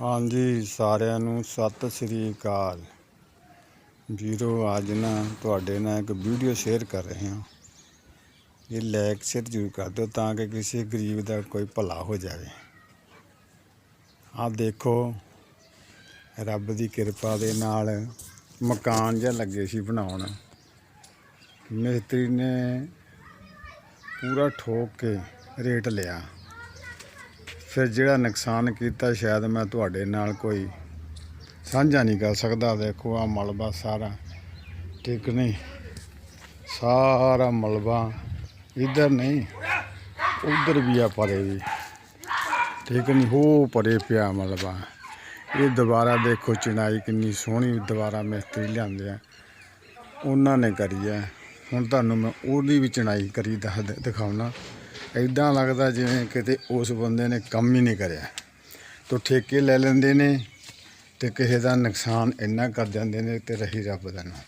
ਹਾਂਜੀ, ਸਾਰਿਆਂ ਨੂੰ ਸਤਿ ਸ੍ਰੀ ਅਕਾਲ। ਜੀਰੋ ਅੱਜ ਨਾ ਤੁਹਾਡੇ ਨਾਲ ਇੱਕ ਵੀਡੀਓ ਸ਼ੇਅਰ ਕਰ ਰਹੇ ਹਾਂ। ਇਹ ਲਾਇਕ, ਸ਼ੇਅਰ ਜ਼ਰੂਰ ਕਰ ਦਿਓ ਤਾਂ ਕਿ ਕਿਸੇ ਗਰੀਬ ਦਾ ਕੋਈ ਭਲਾ ਹੋ ਜਾਵੇ। ਆਹ ਦੇਖੋ, ਰੱਬ ਦੀ ਕਿਰਪਾ ਦੇ ਨਾਲ ਮਕਾਨ ਜਿਹਾ ਲੱਗੇ ਸੀ ਬਣਾਉਣ। ਮਿਸਤਰੀ ਨੇ ਪੂਰਾ ਠੋਕ ਕੇ ਰੇਟ ਲਿਆ। ਫਿਰ ਜਿਹੜਾ ਨੁਕਸਾਨ ਕੀਤਾ ਸ਼ਾਇਦ ਮੈਂ ਤੁਹਾਡੇ ਨਾਲ ਕੋਈ ਸਾਂਝਾ ਨਹੀਂ ਕਰ ਸਕਦਾ। ਦੇਖੋ ਆ ਮਲਬਾ ਸਾਰਾ। ਠੀਕ ਨਹੀਂ? ਸਾਰਾ ਮਲਬਾ ਇਧਰ ਨਹੀਂ, ਉਧਰ ਵੀ ਆ ਪਰੇ ਵੀ। ਠੀਕ ਨਹੀਂ? ਹੋ ਪਰੇ ਪਿਆ ਮਲਬਾ। ਇਹ ਦੁਬਾਰਾ ਦੇਖੋ ਚਿਣਾਈ ਕਿੰਨੀ ਸੋਹਣੀ ਦੁਬਾਰਾ ਮਿਸਤਰੀ ਲਿਆਂਦੇ ਆ। ਉਹਨਾਂ ਨੇ ਕਰੀ ਹੈ ਹੁਣ ਤੁਹਾਨੂੰ ਮੈਂ ਉਹਦੀ ਵੀ ਚਿਣਾਈ ਕਰੀ ਦੱਸ ਦਿਖਾਉਣਾ। ਐਦਾਂ ਲੱਗਦਾ ਜਿਵੇਂ ਕਿਤੇ ਉਸ ਬੰਦੇ ਨੇ ਕੰਮ ਹੀ ਨਹੀਂ ਕਰਿਆ। ਤੋ ਠੇਕੇ ਲੈ ਲੈਂਦੇ ਨੇ ਤੇ ਕਿਸੇ ਦਾ ਨੁਕਸਾਨ ਇੰਨਾ ਕਰ ਜਾਂਦੇ ਨੇ ਤੇ ਰਹੀ ਰੱਬ ਦਾ ਨਾਮ।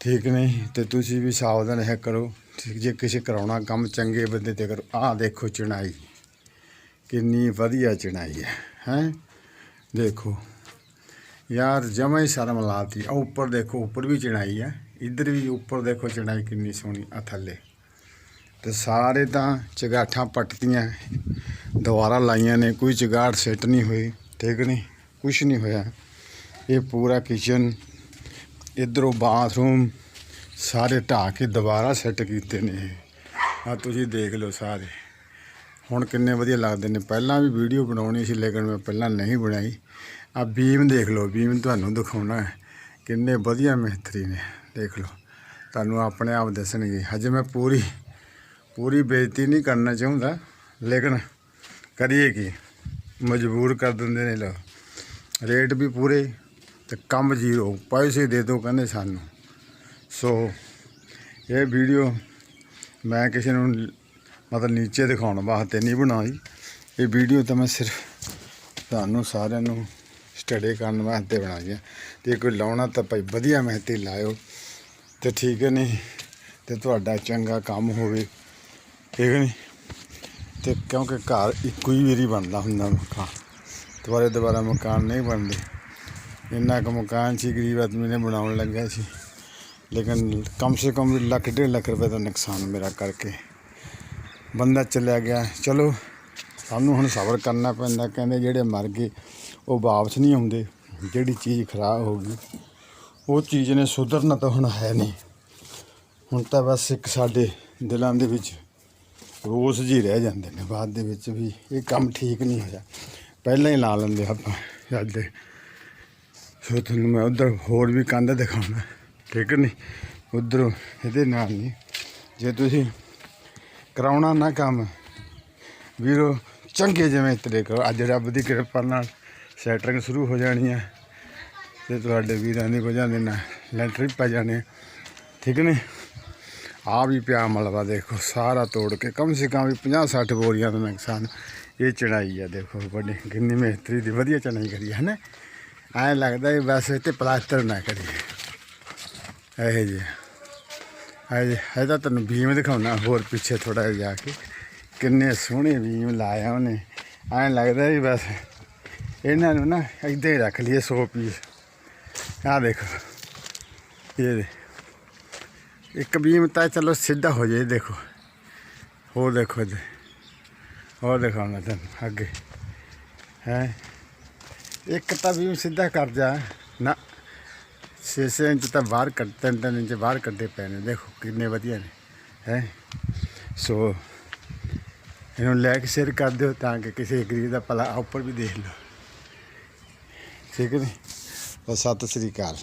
ਠੀਕ ਨਹੀਂ? ਤੇ ਤੁਸੀਂ ਵੀ ਸਾਵਧਾਨ ਰਹਿ ਕਰੋ। ਠੀਕ ਜੇ ਕਿਸੇ ਕਰਾਉਣਾ ਕੰਮ ਚੰਗੇ ਬੰਦੇ ਤੇ ਕਰੋ। ਆਹ ਦੇਖੋ ਚਣਾਈ। ਕਿੰਨੀ ਵਧੀਆ ਚਿਣਾਈ ਹੈ ਹੈ? ਦੇਖੋ। ਯਾਰ ਜਮਾ ਹੀ ਸ਼ਰਮ ਲਾਤੀ। ਆ ਉੱਪਰ ਦੇਖੋ, ਉੱਪਰ ਵੀ ਚਿਣਾਈ ਹੈ। ਇੱਧਰ ਵੀ ਉੱਪਰ ਦੇਖੋ ਚੜਾਈ ਕਿੰਨੀ ਸੋਹਣੀ ਆ ਥੱਲੇ। ਤੇ ਸਾਰੇ ਤਾਂ ਚਗਾਠਾਂ ਪੱਟਤੀਆਂ। ਦੁਬਾਰਾ ਲਾਈਆਂ ਨੇ, ਕੋਈ ਚਗਾਠ ਸੈੱਟ ਨਹੀਂ ਹੋਈ, ਠੀਕ ਨਹੀਂ ਕੁਝ ਨਹੀਂ ਹੋਇਆ। ਇਹ ਪੂਰਾ ਕਿਚਨ ਇਧਰੋਂ ਬਾਥਰੂਮ ਸਾਰੇ ਢਾਹ ਕੇ ਦੁਬਾਰਾ ਸੈੱਟ ਕੀਤੇ ਨੇ ਆ ਤੁਸੀਂ ਦੇਖ ਲਓ ਸਾਰੇ। ਹੁਣ ਕਿੰਨੇ ਵਧੀਆ ਲੱਗਦੇ ਨੇ। ਪਹਿਲਾਂ ਵੀ ਵੀਡੀਓ ਬਣਾਉਣੀ ਸੀ, ਲੇਕਿਨ ਮੈਂ ਪਹਿਲਾਂ ਨਹੀਂ ਬਣਾਈ। ਆ ਬੀਮ ਦੇਖ ਲਓ ਬੀਮ ਤੁਹਾਨੂੰ ਦਿਖਾਉਣਾ ਹੈ। ਕਿੰਨੇ ਵਧੀਆ ਮਿਸਤਰੀ ਨੇ, ਦੇਖ ਲਓ। ਤੁਹਾਨੂੰ ਆਪਣੇ ਆਪ ਦੱਸਣਗੇ। ਹਜੇ ਮੈਂ ਪੂਰੀ ਪੂਰੀ ਬੇਇੱਜ਼ਤੀ ਨਹੀਂ ਕਰਨਾ ਚਾਹੁੰਦਾ, ਲੇਕਿਨ ਕਰੀਏ ਕੀ? ਮਜਬੂਰ ਕਰ ਦਿੰਦੇ ਨੇ ਲੋਕ। ਰੇਟ ਵੀ ਪੂਰੇ ਤੇ ਕੰਮ ਜ਼ੀਰੋ। ਪੈਸੇ ਦੇ ਦਿਓ ਕਹਿੰਦੇ ਸਾਨੂੰ। ਸੋ ਇਹ ਵੀਡੀਓ ਮੈਂ ਕਿਸੇ ਨੂੰ ਮਤਲਬ ਨੀਚੇ ਦਿਖਾਉਣ ਵਾਸਤੇ ਨਹੀਂ ਬਣਾਈ। ਇਹ ਵੀਡੀਓ ਤਾਂ ਮੈਂ ਸਿਰਫ ਤੁਹਾਨੂੰ ਸਾਰਿਆਂ ਨੂੰ ਸਟੱਡੀ ਕਰਨ ਵਾਸਤੇ ਬਣਾਈ ਹੈ ਤੇ ਕੋਈ ਲਾਉਣਾ ਤਾਂ ਭਾਈ ਵਧੀਆ ਮਿਹਨਤੀ ਲਾਇਓ। ਤੇ ਠੀਕ ਹੈ ਨਹੀਂ ਤੇ ਤੁਹਾਡਾ ਚੰਗਾ ਕੰਮ ਹੋਵੇ। ਠੀਕ ਨਹੀਂ? ਤੇ ਕਿਉਂਕਿ ਘਰ ਇੱਕੋ ਹੀ ਵਾਰੀ ਬਣਦਾ ਹੁੰਦਾ ਮਕਾਨ। ਦੁਬਾਰੇ ਦੁਬਾਰਾ ਮਕਾਨ ਨਹੀਂ ਬਣਦੇ। ਇੰਨਾ ਕੁ ਮਕਾਨ ਸੀ, ਗਰੀਬ ਆਦਮੀ ਨੇ ਬਣਾਉਣ ਲੱਗਿਆ ਸੀ। ਲੇਕਿਨ ਕਮ ਸੇ ਕਮ ਲੱਖ, ਡੇਢ ਲੱਖ ਰੁਪਏ ਦਾ ਨੁਕਸਾਨ ਮੇਰਾ ਕਰਕੇ ਬੰਦਾ ਚਲਿਆ ਗਿਆ। ਚਲੋ, ਸਾਨੂੰ ਹੁਣ ਸਬਰ ਕਰਨਾ ਪੈਂਦਾ। ਕਹਿੰਦੇ ਜਿਹੜੇ ਮਰ ਗਏ, ਉਹ ਵਾਪਸ ਨਹੀਂ ਆਉਂਦੇ। ਜਿਹੜੀ ਚੀਜ਼ ਖਰਾਬ ਹੋ ਗਈ, ਉਹ ਚੀਜ਼ ਨੇ ਸੁਧਰਨਾ ਤਾਂ ਹੁਣ ਹੈ ਨਹੀਂ। ਹੁਣ ਤਾਂ ਬਸ ਇੱਕ ਸਾਡੇ ਦਿਲਾਂ ਦੇ ਵਿੱਚ ਰੋਸ ਜੀ ਰਹਿ ਜਾਂਦੇ ਨੇ, ਬਾਅਦ ਦੇ ਵਿੱਚ ਵੀ ਇਹ ਕੰਮ ਠੀਕ ਨਹੀਂ ਹੋਇਆ। ਪਹਿਲਾਂ ਹੀ ਲਾ ਲੈਂਦੇ ਆਪਾਂ ਅੱਜ ਦੇ। ਸੋ ਤੁਹਾਨੂੰ ਮੈਂ ਉਧਰ ਹੋਰ ਵੀ ਕੰਧ ਦਿਖਾਉਣਾ। ਠੀਕ ਨਹੀਂ? ਉਧਰ ਇਹਦੇ ਨਾਲ ਨਹੀਂ। ਜੇ ਤੁਸੀਂ ਕਰਾਉਣਾ ਨਾ ਕੰਮ, ਵੀਰੋ, ਚੰਗੇ ਜਿਵੇਂ ਤੇਰੇ ਕਰੋ ਅੱਜ ਰੱਬ ਦੀ ਕਿਰਪਾ ਨਾਲ ਸੈਟਰਿੰਗ ਸ਼ੁਰੂ ਹੋ ਜਾਣੀ ਹੈ ਤੇ ਤੁਹਾਡੇ ਵੀਰਾਂ ਦੀ ਵਜ੍ਹਾ ਦੇ ਨਾਲ ਲੈਂਟਰ ਪੈ ਜਾਣੇ ਠੀਕ ਨੇ ਆ ਵੀ ਪਿਆ ਮਲਬਾ ਦੇਖੋ, ਸਾਰਾ ਤੋੜ ਕੇ, ਕਮ ਸੇ ਕਮ ਵੀ 50 60 ਬੋਰੀਆਂ ਦਾ ਨੁਕਸਾਨ ਇਹ ਚੜਾਈ ਆ, ਦੇਖੋ, ਵੱਡੀ, ਕਿੰਨੀ ਮਿਹਤਰੀ ਦੀ, ਵਧੀਆ ਚੜਾਈ ਕਰੀ ਹੈ ਨਾ ਐਂ ਲੱਗਦਾ ਵੀ ਬਸ ਇੱਥੇ ਪਲਾਸਟਰ ਨਾ ਕਰੀਏ। ਇਹ ਜੀ ਇਹ ਇਹਦਾ ਤੁਹਾਨੂੰ ਬੀਮ ਦਿਖਾਉਣਾ, ਹੋਰ ਪਿੱਛੇ ਥੋੜਾ ਜਿਹਾ ਜਾ ਕੇ, ਕਿੰਨੇ ਸੋਹਣੇ ਬੀਮ ਲਾਇਆ ਉਹਨੇ। ਐਂ ਲੱਗਦਾ ਵੀ ਬਸ ਇਹਨਾਂ ਨੂੰ ਨਾ ਇੱਦਾਂ ਹੀ ਰੱਖ ਲਈਏ 100 ਪੀਸ। ਆਹ ਦੇਖੋ, ਇਹ ਇੱਕ ਬੀਮ ਤਾਂ ਚਲੋ ਸਿੱਧਾ ਹੋ ਜਾਏ, ਦੇਖੋ। ਹੋਰ ਦੇਖੋ ਇਹਦੇ ਹੋਰ ਦਿਖਾਉਣਾ ਤੁਹਾਨੂੰ, ਅੱਗੇ। ਹੈ? ਇੱਕ ਤਾਂ ਬੀਮ ਸਿੱਧਾ ਕਰ ਜਾ। ਨਾ 6 ਇੰਚ ਤਾਂ ਬਾਹਰ ਕੱਢ ਤਿੰਨ ਤਿੰਨ ਇੰਚ ਬਾਹਰ ਕੱਢੇ ਪਏ ਨੇ, ਦੇਖੋ ਕਿੰਨੇ ਵਧੀਆ ਨੇ। ਹੈ? ਸੋ, ਇਹਨੂੰ ਲੈ ਕੇ ਸ਼ੇਅਰ ਕਰ ਦਿਓ ਤਾਂ ਕਿ ਕਿਸੇ ਗਰੀਬ ਦਾ ਭਲਾ ਉੱਪਰ ਵੀ ਦੇਖ ਲਓ। ਠੀਕ ਹੈ ਜੀ? ਸਤਿ ਸ੍ਰੀ ਅਕਾਲ।